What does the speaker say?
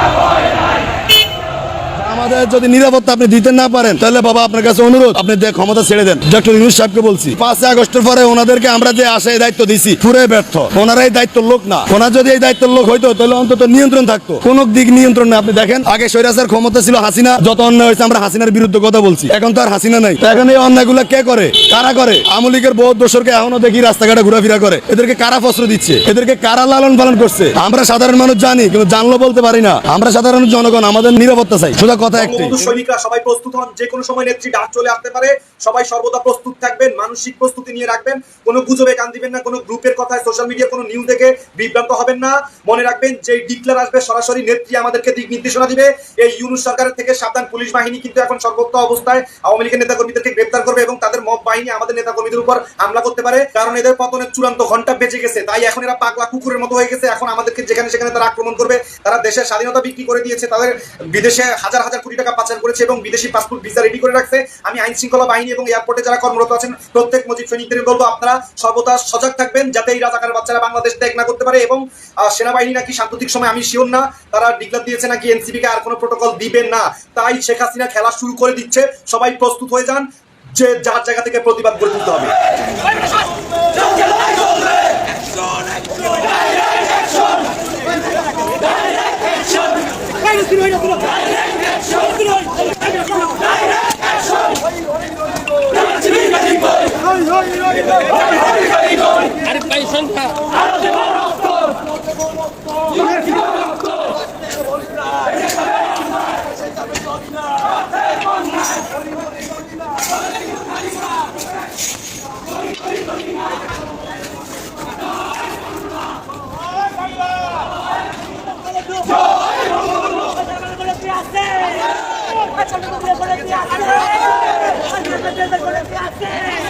কে আমাদের যদি নিরাপত্তা আপনি দিতে না পারেন, তাহলে বাবা আপনার কাছে অনুরোধ, আপনি ক্ষমতা ছেড়ে দেন। ডক্টর ইউনুস সাহেবকে বলছি, পাঁচই আগস্টের পরে ওনাদেরকে আমরা যে আসে দায়িত্ব দিছি পুরো ব্যর্থ। ওনারা এই দায়িত্বের লোক না। ওনার যদি এই দায়িত্বের লোক হইতো, তাহলে অন্তত নিয়ন্ত্রণ থাকতো। কোন দিক নিয়ন্ত্রণ না আপনি দেখেন, আগে সৈরাসের ক্ষমতা ছিল হাসিনা, যত অন্যায় হয়েছে আমরা হাসিনার বিরুদ্ধে কথা বলছি। এখন তো আর হাসিনা নাই। এখন এই অন্যায়গুলো কে করে? কারা করে? আওয়ামী লীগের বহুত দোষরকে এখনও দেখি রাস্তাঘাটে ঘোরাফেরা করে। এদেরকে কারা ফসল দিচ্ছে? এদেরকে কারা লালন পালন করছে? আমরা সাধারণ মানুষ জানি, কিন্তু জানলো বলতে পারি না। আমরা সাধারণ জনগণ, আমাদের নিরাপত্তা চাই। সোজা কথা একটাই সৈনিকরা সবাই প্রস্তুত হন যে কোনো সময় নেত্রী ডাক চলে আসতে পারে সবাই সর্বদা প্রস্তুত থাকবেন মানসিক প্রস্তুতি নিয়ে রাখবেন কোনো গুজবে কান দিবেন না কোনো গ্রুপের কথায় সোশ্যাল মিডিয়ার কোনো নিউজ দেখে বিভ্রান্ত হবেন না। মনে রাখবেন যে ডিক্লার আসবে সরাসরি নেত্রী আমাদেরকে দিক নির্দেশনা দিবে। এই ইউনুস সরকারের থেকে সাবধান পুলিশ বাহিনী কিন্তু এখন সর্বোচ্চ অবস্থায় আওয়ামী লীগের নেতাকর্মীদেরকে গ্রেপ্তার করবে এবং তাদের মব বাহিনী আমাদের নেতাকর্মীদের উপর হামলা করতে পারে। কারণ এদের পতনের চূড়ান্ত ঘণ্টা বেঁচে গেছে তাই এখন এরা পাগলা কুকুরের মতো হয়ে গেছে। এখন আমাদেরকে যেখানে সেখানে তারা আক্রমণ করবে তারা দেশের স্বাধীনতা বিক্রি করে দিয়েছে তাদের বিদেশে হাজার হাজার কোটি টাকা পাচার করেছে এবং বিদেশি পাসপোর্ট ভিসা রেডি করে রাখছে। আমি আইন শৃঙ্খলা বাহিনী এবং এয়ারপোর্টে যারা কর্মরত আছেন, প্রত্যেক মজিদ সৈনিকদের বলব, আপনারা সর্বদা সজাগ থাকবেন যাতে এই রাজাকার বাচ্চারা বাংলাদেশ ত্যাগ না করতে পারে এবং সেনাবাহিনী নাকি সাম্প্রতিক সময়, আমি শিওর না, তারা ডিক্লার দিয়েছে নাকি এনসিপি কে আর কোনো প্রোটোকল দিবেন না। তাই শেখ হাসিনা খেলা শুরু করে দিচ্ছে, সবাই প্রস্তুত হয়ে যান, যে যার জায়গা থেকে প্রতিবাদ করে তুলতে হবে। আরে ভাই সংখ্যা Gracias.